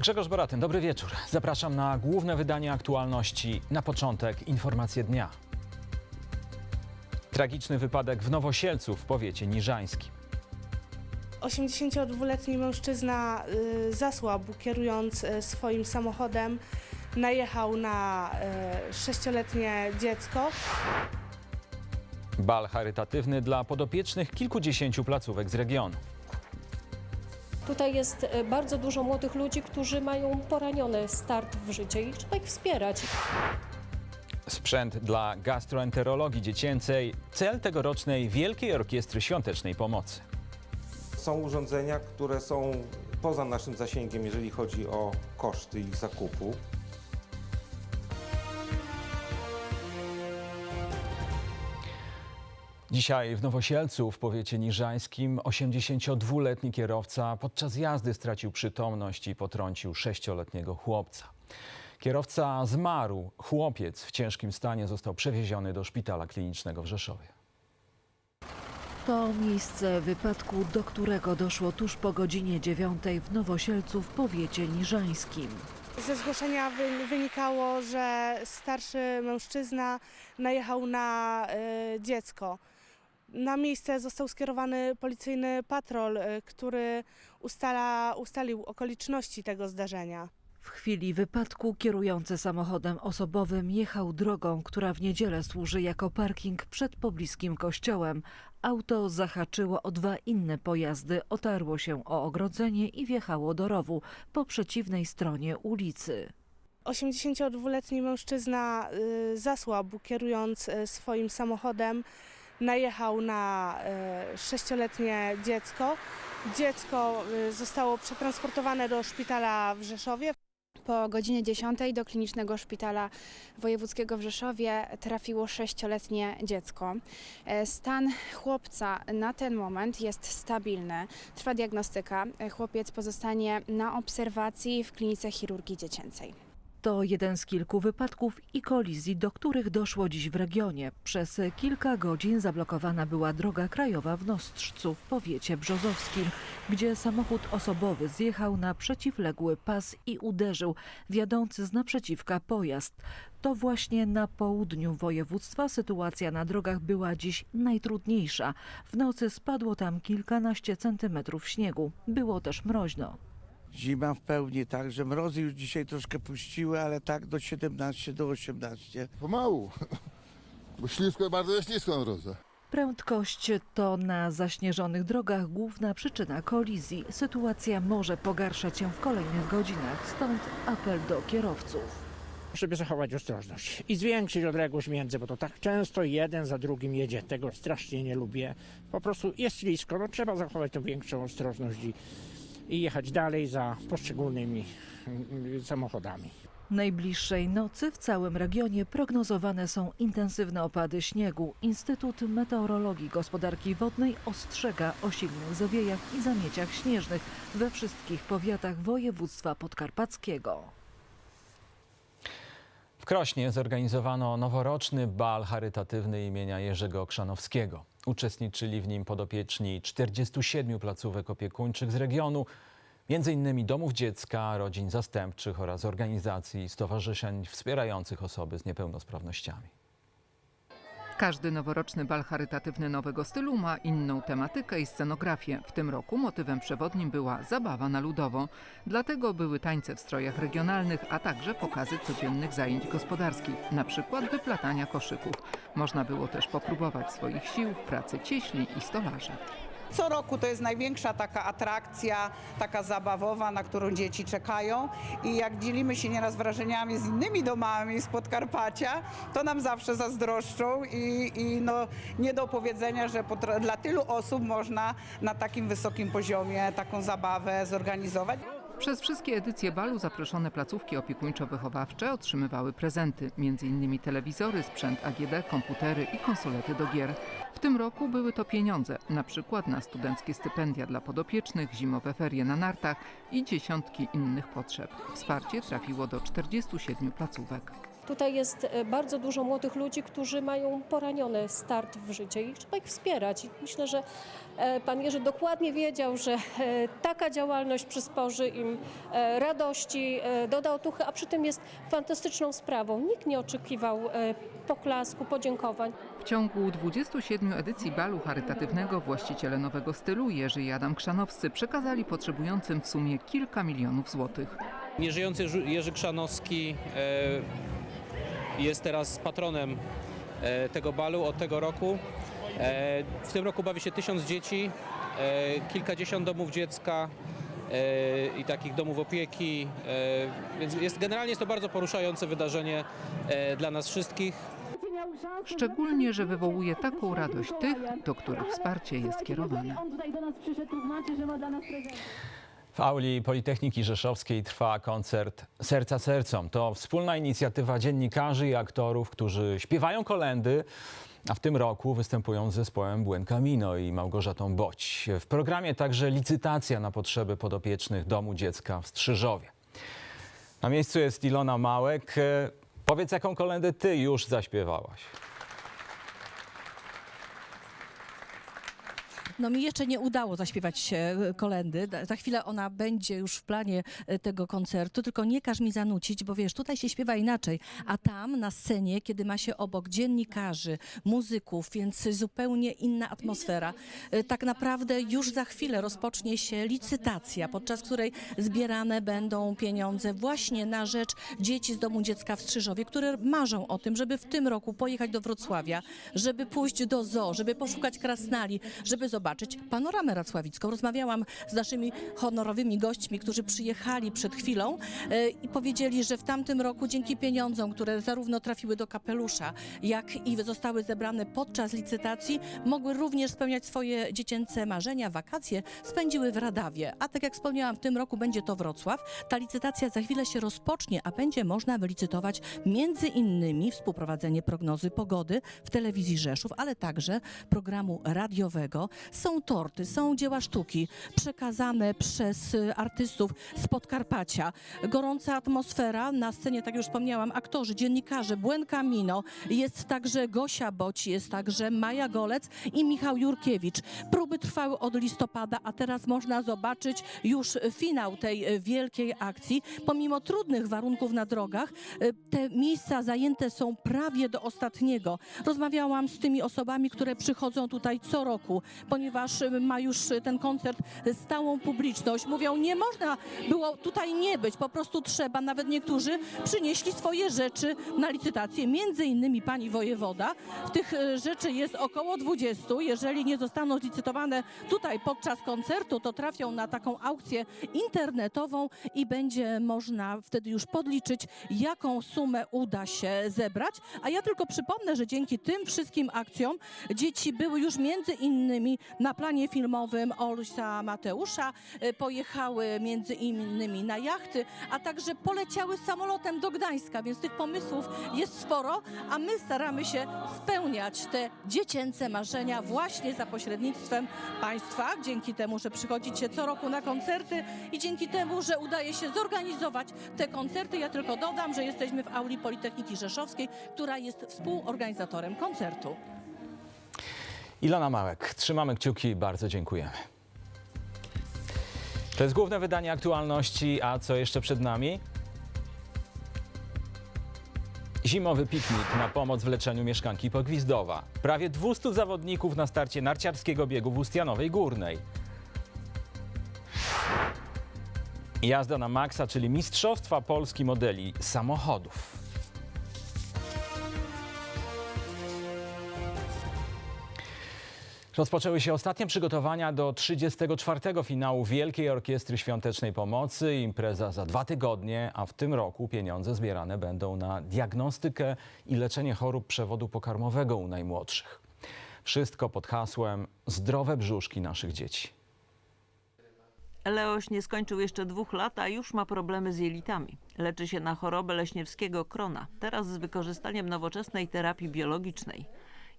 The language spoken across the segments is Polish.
Grzegorz Boratyn, dobry wieczór. Zapraszam na główne wydanie aktualności. Na początek informacje dnia. Tragiczny wypadek w Nowosielcu w powiecie niżańskim. 82-letni mężczyzna y, zasłabł kierując y, swoim samochodem. Najechał na y, sześcioletnie dziecko. Bal charytatywny dla podopiecznych kilkudziesięciu placówek z regionu. Tutaj jest e, bardzo dużo młodych ludzi, którzy mają poraniony start w życie i trzeba ich wspierać. Sprzęt dla gastroenterologii dziecięcej. Cel tegorocznej Wielkiej Orkiestry Świątecznej Pomocy. Są urządzenia, które są poza naszym zasięgiem, jeżeli chodzi o koszty ich zakupu. Dzisiaj w Nowosielcu w powiecie niżańskim 82-letni kierowca podczas jazdy stracił przytomność i potrącił sześcioletniego chłopca. Kierowca zmarł, chłopiec w ciężkim stanie został przewieziony do szpitala klinicznego w Rzeszowie. To miejsce wypadku, do którego doszło tuż po godzinie dziewiątej w Nowosielcu w powiecie niżańskim. Ze zgłoszenia wy, wynikało, że starszy mężczyzna najechał na y, dziecko. Na miejsce został skierowany policyjny patrol, y, który ustala, ustalił okoliczności tego zdarzenia. W chwili wypadku kierujący samochodem osobowym jechał drogą, która w niedzielę służy jako parking przed pobliskim kościołem. Auto zahaczyło o dwa inne pojazdy, otarło się o ogrodzenie i wjechało do rowu po przeciwnej stronie ulicy. 82-letni mężczyzna y, zasłabł kierując y, swoim samochodem. Najechał na y, sześcioletnie dziecko. Dziecko y, zostało przetransportowane do szpitala w Rzeszowie. Po godzinie 10 do klinicznego szpitala wojewódzkiego w Rzeszowie trafiło sześcioletnie dziecko. E, Stan chłopca na ten moment jest stabilny. Trwa diagnostyka. E, Chłopiec pozostanie na obserwacji w klinice chirurgii dziecięcej. To jeden z kilku wypadków i kolizji, do których doszło dziś w regionie. Przez kilka godzin zablokowana była droga krajowa w Nostrzcu w powiecie brzozowskim, gdzie samochód osobowy zjechał na przeciwległy pas i uderzył w z naprzeciwka pojazd. To właśnie na południu województwa sytuacja na drogach była dziś najtrudniejsza. W nocy spadło tam kilkanaście centymetrów śniegu. Było też mroźno. Zima w pełni, tak, że mrozy już dzisiaj troszkę puściły, ale tak do 17, do 18. Pomału, bo ślisko, bardzo jest ślisko drodze. Prędkość to na zaśnieżonych drogach główna przyczyna kolizji. Sytuacja może pogarszać się w kolejnych godzinach, stąd apel do kierowców. żeby zachować ostrożność i zwiększyć odległość między, bo to tak często jeden za drugim jedzie. Tego strasznie nie lubię. Po prostu jest ślisko, no trzeba zachować tą większą ostrożność i, i jechać dalej za poszczególnymi mm, samochodami. Najbliższej nocy w całym regionie prognozowane są intensywne opady śniegu. Instytut Meteorologii Gospodarki Wodnej ostrzega o silnych zawiejach i zamieciach śnieżnych we wszystkich powiatach województwa podkarpackiego. W Krośnie zorganizowano noworoczny bal charytatywny imienia Jerzego Okrzanowskiego. Uczestniczyli w nim podopieczni 47 placówek opiekuńczych z regionu, m.in. domów dziecka, rodzin zastępczych oraz organizacji i stowarzyszeń wspierających osoby z niepełnosprawnościami. Każdy noworoczny bal charytatywny nowego stylu ma inną tematykę i scenografię. W tym roku motywem przewodnim była zabawa na ludowo. Dlatego były tańce w strojach regionalnych, a także pokazy codziennych zajęć gospodarskich, na przykład wyplatania koszyków. Można było też popróbować swoich sił w pracy cieśli i stolarza. Co roku to jest największa taka atrakcja, taka zabawowa, na którą dzieci czekają. I jak dzielimy się nieraz wrażeniami z innymi domami z Podkarpacia, to nam zawsze zazdroszczą i, i no, nie do opowiedzenia, że dla tylu osób można na takim wysokim poziomie taką zabawę zorganizować. Przez wszystkie edycje balu zaproszone placówki opiekuńczo-wychowawcze otrzymywały prezenty, m.in. telewizory, sprzęt AGD, komputery i konsolety do gier. W tym roku były to pieniądze, na przykład na studenckie stypendia dla podopiecznych, zimowe ferie na nartach i dziesiątki innych potrzeb. Wsparcie trafiło do 47 placówek. Tutaj jest e, bardzo dużo młodych ludzi, którzy mają poraniony start w życie i trzeba ich wspierać. I myślę, że e, pan Jerzy dokładnie wiedział, że e, taka działalność przysporzy im radości, doda otuchy, a przy tym jest fantastyczną sprawą. Nikt nie oczekiwał poklasku, podziękowań. W ciągu 27 edycji balu charytatywnego właściciele nowego stylu Jerzy i Adam Krzanowscy przekazali potrzebującym w sumie kilka milionów złotych. Nieżyjący Jerzy Krzanowski jest teraz patronem e, tego balu od tego roku. E, w tym roku bawi się tysiąc dzieci, e, kilkadziesiąt domów dziecka i takich domów opieki, więc jest, generalnie jest to bardzo poruszające wydarzenie dla nas wszystkich. Szczególnie, że wywołuje taką radość tych, do których wsparcie jest kierowane. W auli Politechniki Rzeszowskiej trwa koncert Serca Sercom. To wspólna inicjatywa dziennikarzy i aktorów, którzy śpiewają kolendy, a w tym roku występują z zespołem Buen Camino i Małgorzatą Boć. W programie także licytacja na potrzeby podopiecznych Domu Dziecka w Strzyżowie. Na miejscu jest Ilona Małek. E, Powiedz, jaką kolendę ty już zaśpiewałaś? No mi jeszcze nie udało zaśpiewać e, kolendy. Za chwilę ona będzie już w planie e, tego koncertu, tylko nie każ mi zanucić, bo wiesz, tutaj się śpiewa inaczej, a tam na scenie, kiedy ma się obok dziennikarzy, muzyków, więc zupełnie inna atmosfera. E, Tak naprawdę już za chwilę rozpocznie się licytacja, podczas której zbierane będą pieniądze właśnie na rzecz dzieci z Domu Dziecka w Strzyżowie, które marzą o tym, żeby w tym roku pojechać do Wrocławia, żeby pójść do zoo, żeby poszukać krasnali, żeby zobaczyć panoramę racławicką. Rozmawiałam z naszymi honorowymi gośćmi, którzy przyjechali przed chwilą e, i powiedzieli, że w tamtym roku dzięki pieniądzom, które zarówno trafiły do kapelusza, jak i zostały zebrane podczas licytacji, mogły również spełniać swoje dziecięce marzenia. Wakacje spędziły w Radawie. A tak jak wspomniałam, w tym roku będzie to Wrocław. Ta licytacja za chwilę się rozpocznie, a będzie można wylicytować między innymi współprowadzenie prognozy pogody w telewizji Rzeszów, ale także programu radiowego. Są torty, są dzieła sztuki przekazane przez y, artystów z Podkarpacia. Gorąca atmosfera na scenie, tak jak już wspomniałam, aktorzy, dziennikarze, Buen Camino, jest także Gosia Boć, jest także Maja Golec i Michał Jurkiewicz. Próby trwały od listopada, a teraz można zobaczyć już finał tej y, wielkiej akcji. Pomimo trudnych warunków na drogach, y, te miejsca zajęte są prawie do ostatniego. Rozmawiałam z tymi osobami, które przychodzą tutaj co roku, ponieważ y, ma już y, ten koncert stałą publiczność. Mówią, nie można było tutaj nie być, po prostu trzeba. Nawet niektórzy przynieśli swoje rzeczy na licytację, między innymi pani wojewoda. Tych y, rzeczy jest około 20. Jeżeli nie zostaną zlicytowane tutaj podczas koncertu, to trafią na taką aukcję internetową i będzie można wtedy już podliczyć, jaką sumę uda się zebrać. A ja tylko przypomnę, że dzięki tym wszystkim akcjom dzieci były już między innymi na planie filmowym Olusia Mateusza, y, pojechały między innymi na jachty, a także poleciały samolotem do Gdańska, więc tych pomysłów jest sporo, a my staramy się spełniać te dziecięce marzenia właśnie za pośrednictwem państwa, dzięki temu, że przychodzicie co roku na koncerty i dzięki temu, że udaje się zorganizować te koncerty. Ja tylko dodam, że jesteśmy w auli Politechniki Rzeszowskiej, która jest współorganizatorem koncertu. Ilona Małek, trzymamy kciuki bardzo dziękujemy. To jest główne wydanie aktualności, a co jeszcze przed nami? Zimowy piknik na pomoc w leczeniu mieszkanki Pogwizdowa. Prawie 200 zawodników na starcie narciarskiego biegu w Ustianowej Górnej. Jazda na maksa, czyli Mistrzostwa Polski modeli samochodów. Rozpoczęły się ostatnie przygotowania do 34. finału Wielkiej Orkiestry Świątecznej Pomocy. Impreza za dwa tygodnie, a w tym roku pieniądze zbierane będą na diagnostykę i leczenie chorób przewodu pokarmowego u najmłodszych. Wszystko pod hasłem Zdrowe brzuszki naszych dzieci. Leoś nie skończył jeszcze dwóch lat, a już ma problemy z jelitami. Leczy się na chorobę leśniewskiego krona, teraz z wykorzystaniem nowoczesnej terapii biologicznej.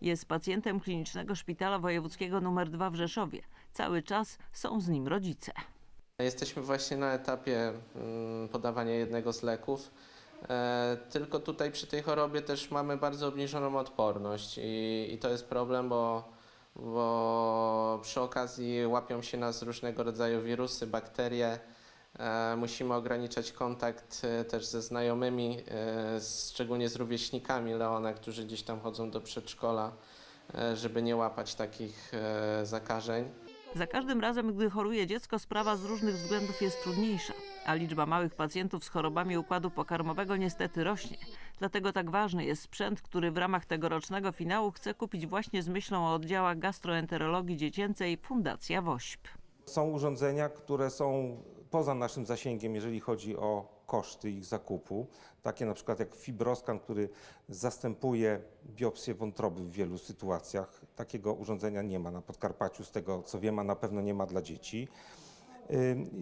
Jest pacjentem klinicznego szpitala wojewódzkiego nr 2 w Rzeszowie. Cały czas są z nim rodzice. Jesteśmy właśnie na etapie mm, podawania jednego z leków. E, Tylko tutaj przy tej chorobie też mamy bardzo obniżoną odporność i, i to jest problem, bo, bo przy okazji łapią się nas różnego rodzaju wirusy, bakterie. E, Musimy ograniczać kontakt e, też ze znajomymi, e, szczególnie z rówieśnikami Leona, którzy gdzieś tam chodzą do przedszkola, żeby nie łapać takich zakażeń. Za każdym razem, gdy choruje dziecko, sprawa z różnych względów jest trudniejsza, a liczba małych pacjentów z chorobami układu pokarmowego niestety rośnie. Dlatego tak ważny jest sprzęt, który w ramach tegorocznego finału chce kupić właśnie z myślą o oddziałach gastroenterologii dziecięcej Fundacja WOŚP. Są urządzenia, które są poza naszym zasięgiem, jeżeli chodzi o koszty ich zakupu. Takie na przykład jak fibroskan, który zastępuje biopsję wątroby w wielu sytuacjach. Takiego urządzenia nie ma na Podkarpaciu, z tego co wiem, a na pewno nie ma dla dzieci.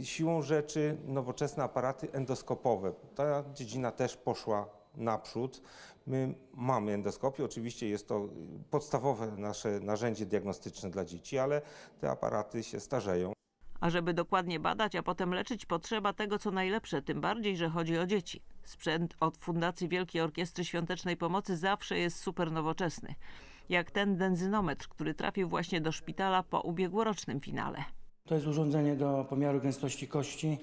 Siłą rzeczy nowoczesne aparaty endoskopowe. Ta dziedzina też poszła naprzód. My mamy endoskopię, oczywiście jest to y, podstawowe nasze narzędzie diagnostyczne dla dzieci, ale te aparaty się starzeją. A żeby dokładnie badać, a potem leczyć, potrzeba tego, co najlepsze, tym bardziej, że chodzi o dzieci. Sprzęt od Fundacji Wielkiej Orkiestry Świątecznej Pomocy zawsze jest super nowoczesny. Jak ten denzynometr, który trafił właśnie do szpitala po ubiegłorocznym finale. To jest urządzenie do pomiaru gęstości kości,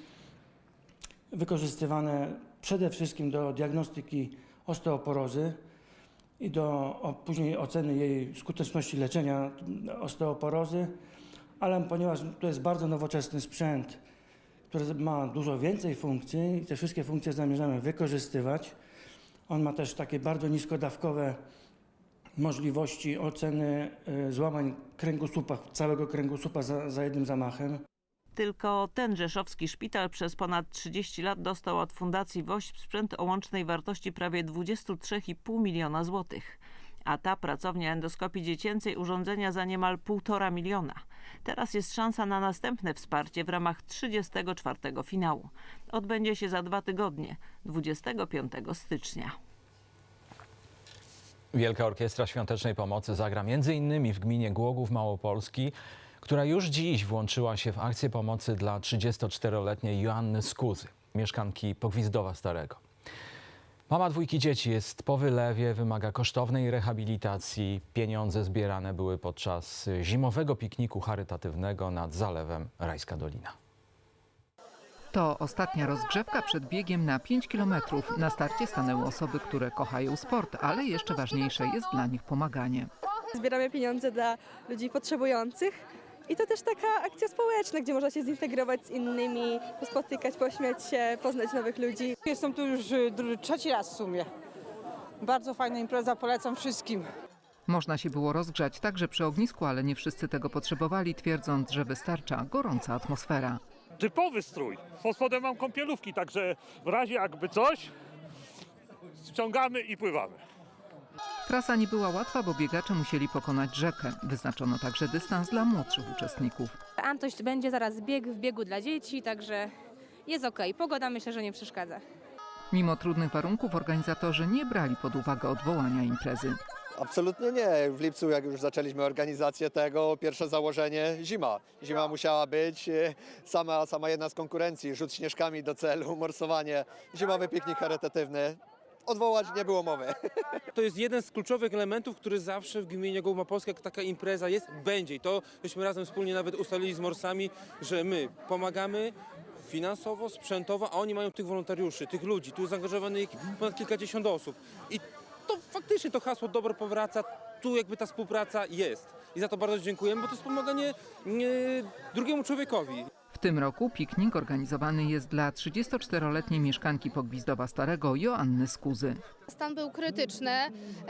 wykorzystywane przede wszystkim do diagnostyki osteoporozy i do później oceny jej skuteczności leczenia osteoporozy, ale ponieważ to jest bardzo nowoczesny sprzęt, który ma dużo więcej funkcji i te wszystkie funkcje zamierzamy wykorzystywać, on ma też takie bardzo niskodawkowe możliwości oceny y, złamań kręgosłupa, całego kręgosłupa za, za jednym zamachem. Tylko ten rzeszowski szpital przez ponad 30 lat dostał od Fundacji WOŚP sprzęt o łącznej wartości prawie 23,5 miliona złotych. A ta pracownia endoskopii dziecięcej urządzenia za niemal 1,5 miliona. Teraz jest szansa na następne wsparcie w ramach 34 finału. Odbędzie się za dwa tygodnie, 25 stycznia. Wielka Orkiestra Świątecznej Pomocy zagra m.in. w gminie Głogów Małopolski, która już dziś włączyła się w akcję pomocy dla 34-letniej Joanny Skuzy, mieszkanki Pogwizdowa Starego. Mama dwójki dzieci jest po wylewie, wymaga kosztownej rehabilitacji. Pieniądze zbierane były podczas zimowego pikniku charytatywnego nad zalewem Rajska Dolina. To ostatnia rozgrzewka przed biegiem na 5 kilometrów. Na starcie stanęły osoby, które kochają sport, ale jeszcze ważniejsze jest dla nich pomaganie. Zbieramy pieniądze dla ludzi potrzebujących. I to też taka akcja społeczna, gdzie można się zintegrować z innymi, spotykać, pośmiać się, poznać nowych ludzi. Jestem tu już y, trzeci raz w sumie. Bardzo fajna impreza, polecam wszystkim. Można się było rozgrzać także przy ognisku, ale nie wszyscy tego potrzebowali, twierdząc, że wystarcza gorąca atmosfera. typowy strój. Pod spodem mam kąpielówki, także w razie jakby coś, ściągamy i pływamy. Trasa nie była łatwa, bo biegacze musieli pokonać rzekę. Wyznaczono także dystans dla młodszych uczestników. Antoś będzie zaraz bieg w biegu dla dzieci, także jest ok. Pogoda myślę, że nie przeszkadza. Mimo trudnych warunków organizatorzy nie brali pod uwagę odwołania imprezy. Absolutnie nie. W lipcu, jak już zaczęliśmy organizację tego, pierwsze założenie zima. Zima musiała być. e, Sama, sama jedna z konkurencji, rzut śnieżkami do celu, morsowanie, zimowy piknik charytatywny. Odwołać nie było mowy. To jest jeden z kluczowych elementów, który zawsze w gminie Gołma Polska, jak taka impreza jest, będzie. I to żeśmy razem wspólnie nawet ustalili z Morsami, że my pomagamy finansowo, sprzętowo, a oni mają tych wolontariuszy, tych ludzi. Tu jest zaangażowanych ponad kilkadziesiąt osób. I to faktycznie to hasło dobro powraca, tu jakby ta współpraca jest. I za to bardzo dziękujemy, bo to jest pomaganie drugiemu człowiekowi. W tym roku piknik organizowany jest dla 34-letniej mieszkanki Pogwizdowa Starego Joanny Skuzy. Stan był krytyczny.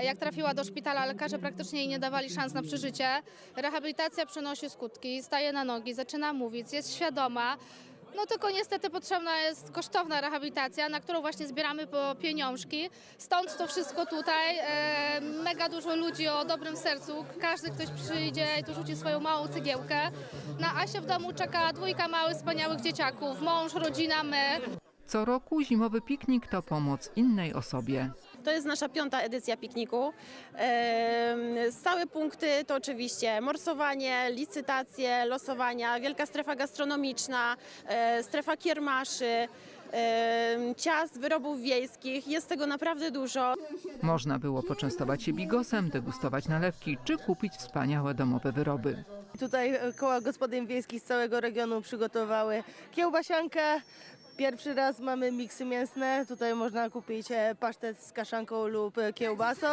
Jak trafiła do szpitala, lekarze praktycznie jej nie dawali szans na przeżycie. Rehabilitacja przynosi skutki, staje na nogi, zaczyna mówić, jest świadoma. No tylko niestety potrzebna jest kosztowna rehabilitacja, na którą właśnie zbieramy po pieniążki. Stąd to wszystko tutaj. E, mega dużo ludzi o dobrym sercu. Każdy ktoś przyjdzie i tu rzuci swoją małą cegiełkę. Na Asię w domu czeka dwójka małych, wspaniałych dzieciaków. Mąż, rodzina, my. Co roku zimowy piknik to pomoc innej osobie. To jest nasza piąta edycja pikniku. Stałe punkty to oczywiście morsowanie, licytacje, losowania, wielka strefa gastronomiczna, e, strefa kiermaszy. ciast, wyrobów wiejskich. Jest tego naprawdę dużo. Można było poczęstować się bigosem, degustować nalewki czy kupić wspaniałe domowe wyroby. Tutaj koła gospodyń wiejskich z całego regionu przygotowały kiełbasiankę. Pierwszy raz mamy miksy mięsne. Tutaj można kupić e, pasztet z kaszanką lub e, kiełbasą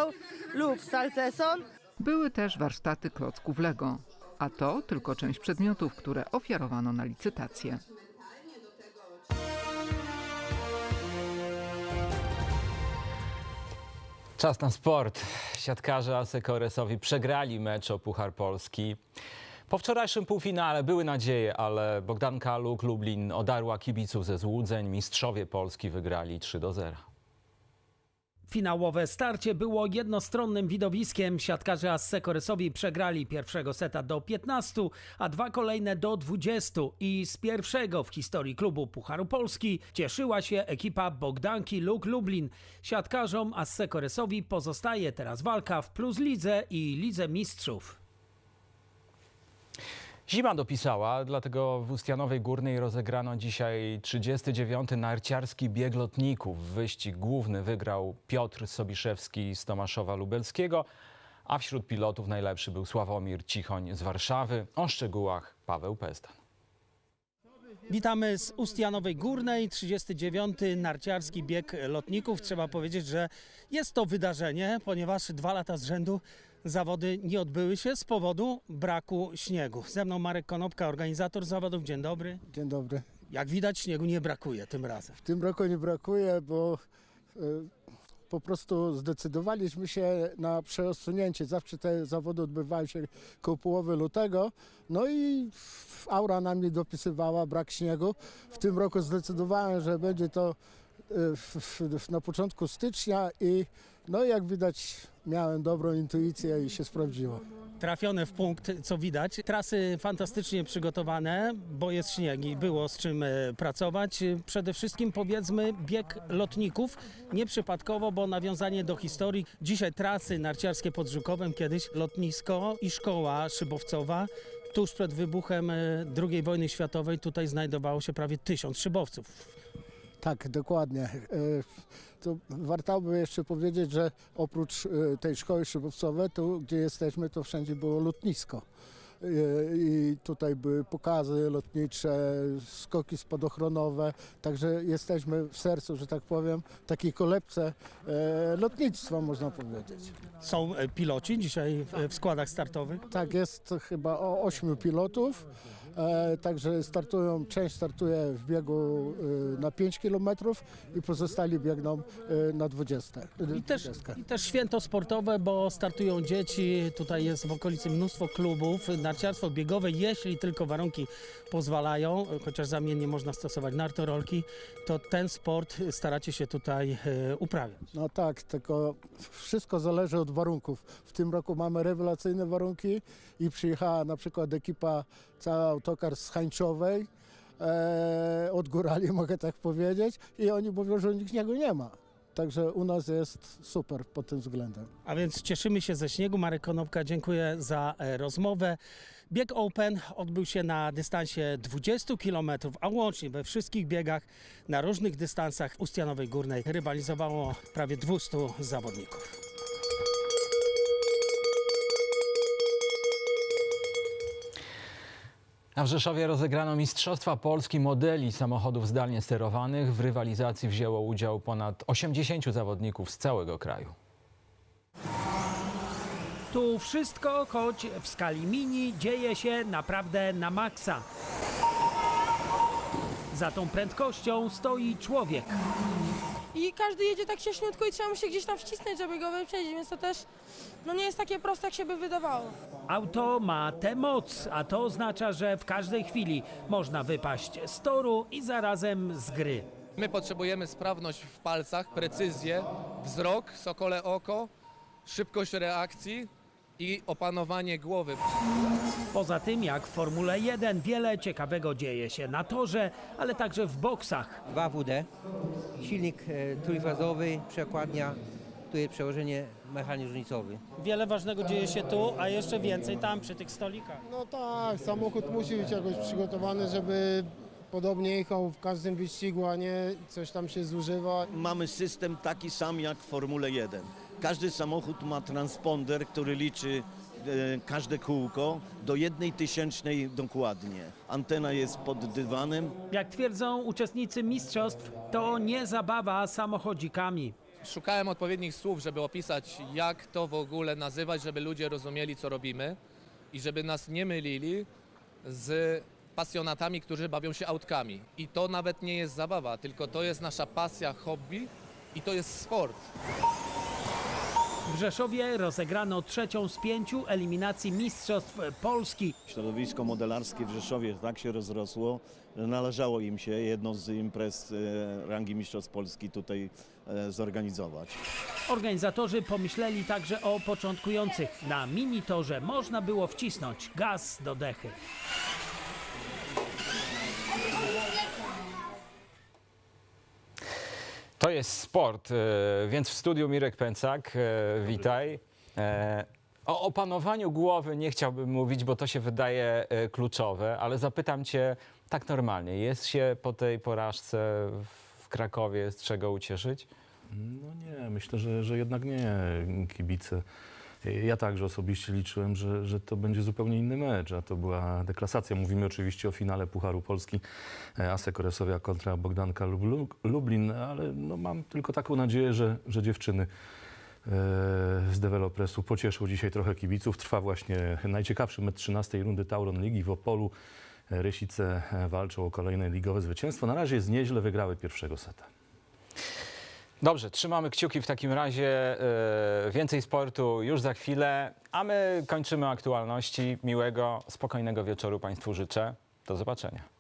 lub salceson. Były też warsztaty klocków Lego, a to tylko część przedmiotów, które ofiarowano na licytację. Czas na sport. Siatkarze Asekoresowi przegrali mecz o Puchar Polski. Po wczorajszym półfinale były nadzieje, ale Bogdanka Luk Lublin odarła kibiców ze złudzeń. Mistrzowie Polski wygrali 3 do 0. Finałowe starcie było jednostronnym widowiskiem. Siatkarze Assekoresowi przegrali pierwszego seta do 15, a dwa kolejne do 20. I z pierwszego w historii klubu Pucharu Polski cieszyła się ekipa Bogdanki Luk Lublin. Siatkarzom Assekoresowi pozostaje teraz walka w Plus Lidze i Lidze Mistrzów. Zima dopisała, dlatego w Ustianowej Górnej rozegrano dzisiaj 39. narciarski bieg lotników. Wyścig główny wygrał Piotr Sobiszewski z Tomaszowa Lubelskiego, a wśród pilotów najlepszy był Sławomir Cichoń z Warszawy. O szczegółach Paweł Pestan. Witamy z Ustianowej Górnej, 39. narciarski bieg lotników. Trzeba powiedzieć, że jest to wydarzenie, ponieważ dwa lata z rzędu zawody nie odbyły się z powodu braku śniegu. Ze mną Marek Konopka, organizator zawodów. Dzień dobry. Dzień dobry. Jak widać, śniegu nie brakuje tym razem. W tym roku nie brakuje, bo e, po prostu zdecydowaliśmy się na przeosunięcie. Zawsze te zawody odbywały się koło połowy lutego, no i aura nam nie dopisywała, brak śniegu. W tym roku zdecydowałem, że będzie to e, na początku stycznia i no jak widać miałem dobrą intuicję i się sprawdziło. Trafione w punkt, co widać. Trasy fantastycznie przygotowane, bo jest śnieg i było z czym e, pracować. Przede wszystkim powiedzmy bieg lotników, nieprzypadkowo, bo nawiązanie do historii. Dzisiaj trasy narciarskie pod Żukowem, kiedyś lotnisko i szkoła szybowcowa. Tuż przed wybuchem e, II wojny światowej tutaj znajdowało się prawie tysiąc szybowców. Tak, dokładnie. E, To warto by jeszcze powiedzieć, że oprócz e, tej szkoły szybowcowej, tu gdzie jesteśmy, to wszędzie było lotnisko. E, I tutaj były pokazy lotnicze, skoki spadochronowe, także jesteśmy w sercu, że tak powiem, takiej kolebce lotnictwa, można powiedzieć. Są piloci dzisiaj w- w składach startowych. Tak, jest chyba o ośmiu pilotów. E, także startują, część startuje w biegu e, na 5 km i pozostali biegną e, na 20. I też, I też święto sportowe, bo startują dzieci. Tutaj jest w okolicy mnóstwo klubów. Narciarstwo biegowe, jeśli tylko warunki pozwalają, chociaż zamiennie można stosować nartorolki, to ten sport staracie się tutaj e, uprawiać. No tak, tylko wszystko zależy od warunków. W tym roku mamy rewelacyjne warunki i przyjechała na przykład ekipa, cały autokar z Hańczowej, e, od górali mogę tak powiedzieć i oni mówią, że u nich śniegu nie ma. Także u nas jest super pod tym względem. A więc cieszymy się ze śniegu. Marek Konopka, dziękuję za e, rozmowę. Bieg Open odbył się na dystansie 20 km, a łącznie we wszystkich biegach na różnych dystansach Ustianowej Górnej rywalizowało prawie 200 zawodników. A w Rzeszowie rozegrano Mistrzostwa Polski modeli samochodów zdalnie sterowanych. W rywalizacji wzięło udział ponad 80 zawodników z całego kraju. Tu wszystko, choć w skali mini, dzieje się naprawdę na maksa. Za tą prędkością stoi człowiek. I każdy jedzie tak cieśniutko i trzeba mu się gdzieś tam wcisnąć, żeby go wyprzedzić, więc to też no nie jest takie proste, jak się by wydawało. Auto ma tę moc, a to oznacza, że w każdej chwili można wypaść z toru i zarazem z gry. My potrzebujemy sprawność w palcach, precyzję, wzrok, sokole oko, szybkość reakcji i opanowanie głowy. Poza tym, jak w Formule 1, wiele ciekawego dzieje się na torze, ale także w boksach. 2WD, silnik e, trójfazowy, przekładnia, tu jest przełożenie mechaniczny różnicowy. Wiele ważnego dzieje się tu, a jeszcze więcej tam przy tych stolikach. No tak, samochód musi być jakoś przygotowany, żeby podobnie jechał w każdym wyścigu, a nie coś tam się zużywa. Mamy system taki sam jak w Formule 1. Każdy samochód ma transponder, który liczy e, każde kółko do jednej tysięcznej dokładnie. Antena jest pod dywanem. Jak twierdzą uczestnicy mistrzostw, to nie zabawa samochodzikami. Szukałem odpowiednich słów, żeby opisać, jak to w ogóle nazywać, żeby ludzie rozumieli, co robimy i żeby nas nie mylili z pasjonatami, którzy bawią się autkami. I to nawet nie jest zabawa, tylko to jest nasza pasja, hobby i to jest sport. W Rzeszowie rozegrano trzecią z pięciu eliminacji Mistrzostw Polski. Środowisko modelarskie w Rzeszowie tak się rozrosło, że należało im się jedną z imprez e, rangi Mistrzostw Polski tutaj e, zorganizować. Organizatorzy pomyśleli także o początkujących. Na mini-torze można było wcisnąć gaz do dechy. Jest sport, e, więc w studiu Mirek Pęcak, e, witaj. E, O opanowaniu głowy nie chciałbym mówić, bo to się wydaje kluczowe, ale zapytam cię tak normalnie. Jest się po tej porażce w Krakowie z czego ucieszyć? No nie, myślę, że, że jednak nie kibice. Ja także osobiście liczyłem, że, że to będzie zupełnie inny mecz, a to była deklasacja. Mówimy oczywiście o finale Pucharu Polski e, Asek Oresowia kontra Bogdanka Lub- Lublin, ale no mam tylko taką nadzieję, że, że dziewczyny e, z Developresu pocieszą dzisiaj trochę kibiców. Trwa właśnie najciekawszy mecz 13 rundy Tauron Ligi w Opolu. E, Rysice walczą o kolejne ligowe zwycięstwo. Na razie jest nieźle, wygrały pierwszego seta. Dobrze, trzymamy kciuki w takim razie. e, Więcej sportu już za chwilę, a my kończymy aktualności. Miłego, spokojnego wieczoru Państwu życzę. Do zobaczenia.